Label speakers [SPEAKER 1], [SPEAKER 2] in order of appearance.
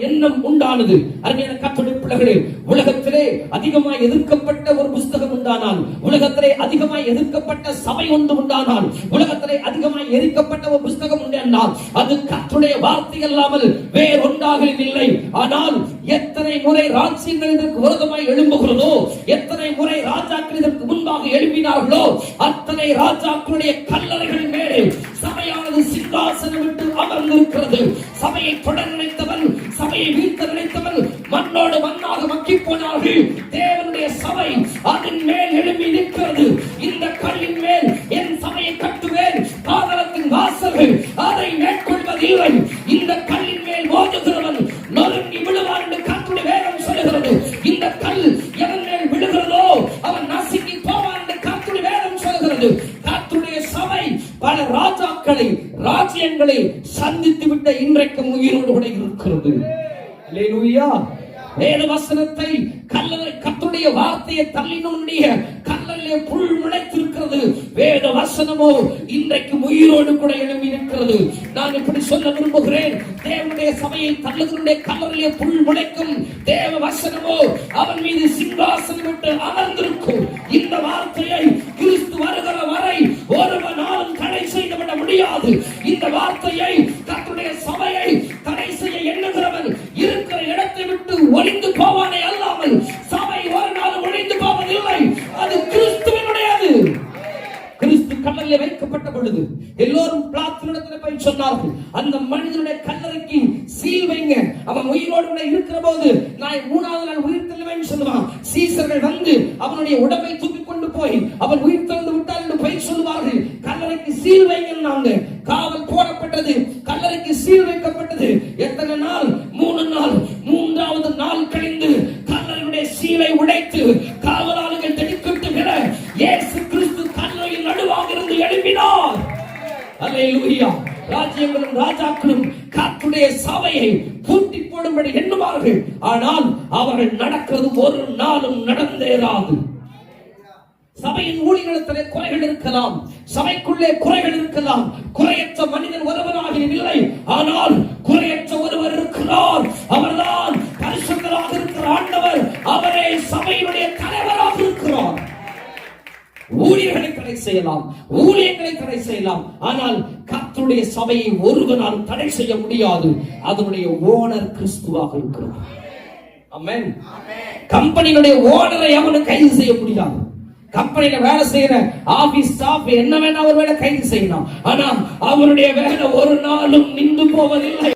[SPEAKER 1] எண்ணம் உண்டானது. அருமையான கத்துடைய பிள்ளைகளே உலகத்திலே அதிகமாய் எதிர்க்கப்பட்ட ஒரு புஸ்தகம் உண்டானால் உலகத்திலே அதிகமாய் எதிர்க்கப்பட்ட சபை ஒன்று உண்டானால் உலகத்திலே அதிகமாய் எரிக்கப்பட்ட ஒரு புஸ்தகம் உண்டானால் அது கத்துடைய வார்த்தை அல்லாமல் வேறொன்றாக இல்லை. ஆனால் எத்தனை முறை ராஜ்யங்கள் இதற்கு விரோதமாய் எழும்புகிறதோ எத்தனை முறை ராஜாக்கள் இதற்கு முன்பாக எழுப்பினார்களோ அத்தனை ராஜாக்களுடைய கல்லறைகள் மேலே சபையானது சிங்காசனம் விட்டு அமர்ந்திருக்கிறது. சபையை தொடர் நினைத்தவன் சபையை வீழ்த்த நினைத்தவன் மண்ணோடு மண்ணாக மக்கி போனார்கள். தேவனுடைய சபை அதன் மேல் எழும்பி மக்களை ராஜ்யங்களை சந்தித்து விட்ட இன்றைக்கும் உயிரோடு கூட இருக்கிறது. வேத வசனத்தை கல்லறை கத்துடைய வார்த்தையை தள்ளினுடைய கல்லறையிலே புல் முளைத்திருக்கிறது. வேத வசனமோ இன்றைக்கு உயிரோடு கூட எழும்பி நிற்கிறது. நான் இப்படி சொல்ல விரும்புகிறேன். தேவனுடைய சபையை தள்ளுகளுடைய கல்லறையிலே புல் முளைக்கும். தேவ வசனமோ முடியாது இந்த வார்த்தையை தன்னுடைய சபையை தடை செய்ய எண்ணுகிறவன் இருக்கிற இடத்தை விட்டு ஒளிந்து போவானே அல்லாமல் சபை ஒரு நாள் ஒளிந்து போவதில்லை. அது கிறிஸ்துவனுடையது. கிறிஸ்து கல்லறையில் வைக்கப்பட்ட பொழுது எல்லோரும் பிளாத்தினிடத்தில் போய் சொன்னார்கள் அந்த மனிதனுடைய கல்லறைக்கு சீல் வைங்க. அவன் உயிரோடு கூட இருக்கிற போது நான் மூணாவது நாள் உயிர் தெல்லுவேன் சொல்லுவான். சீசர்கள் வந்து அவனுடைய உடம்பை தூக்கி கொண்டு போய் அவன் உயிர் திறந்து விட்டான் என்று பயிர் சொல்லுவார்கள் கல்லறைக்கு சீல் வைங்கன்னாங்க காவல் போடப்பட்டது கல்லறைக்கு சீல் வைக்கப்பட்டது. எத்தனை நாள்? மூணு நாள். மூன்றாவது நாள் கழிந்து கல்லறையுடைய சீலை உடைத்து காவலாளர்கள் தெளிக்கிட்டு பெற இயேசு கிறிஸ்து கல்லறையில் நடுவாக இருந்து எழுப்பினார் அல்லேலூயா. ராஜ்யங்களும் ராஜாக்களும் கத்துடைய சபையை பூட்டி போடும்படி எண்ணுவார்கள். ஆனால் அவர்கள் நடக்கிறது ஒரு நாளும் நடந்தேராது சபையின் ஊழியத்திலே குறைகள் இருக்கலாம். சபைக்குள்ளே குறைகள் இருக்கலாம். குறையற்ற மனிதன் ஒருவராக இல்லை. ஆனால் குறையற்ற ஒருவர் இருக்கிறார். அவர்தான் பரிசுத்தராக இருக்கிற ஆண்டவர். அவரே சபையினுடைய தலைவராக இருக்கிறார். ஊழியர்களை தடை செய்யலாம். ஊழியர்களை தடை செய்யலாம். ஆனால் கர்த்தருடைய சபையை ஒருவனால் தடை செய்ய முடியாது. அதனுடைய ஓனர் கிறிஸ்துவாக இருக்கிறார். கம்பெனியினுடைய ஓனரை அவனு கைது செய்ய முடியாது. கம்பெனியில வேலை செய்யற ஆபீஸ் ஸ்டாஃப் என்ன வேணா ஒரு வேலை கைது செய்யலாம். ஆனா அவருடைய வேலை ஒரு நாளும் நின்று போவதில்லை.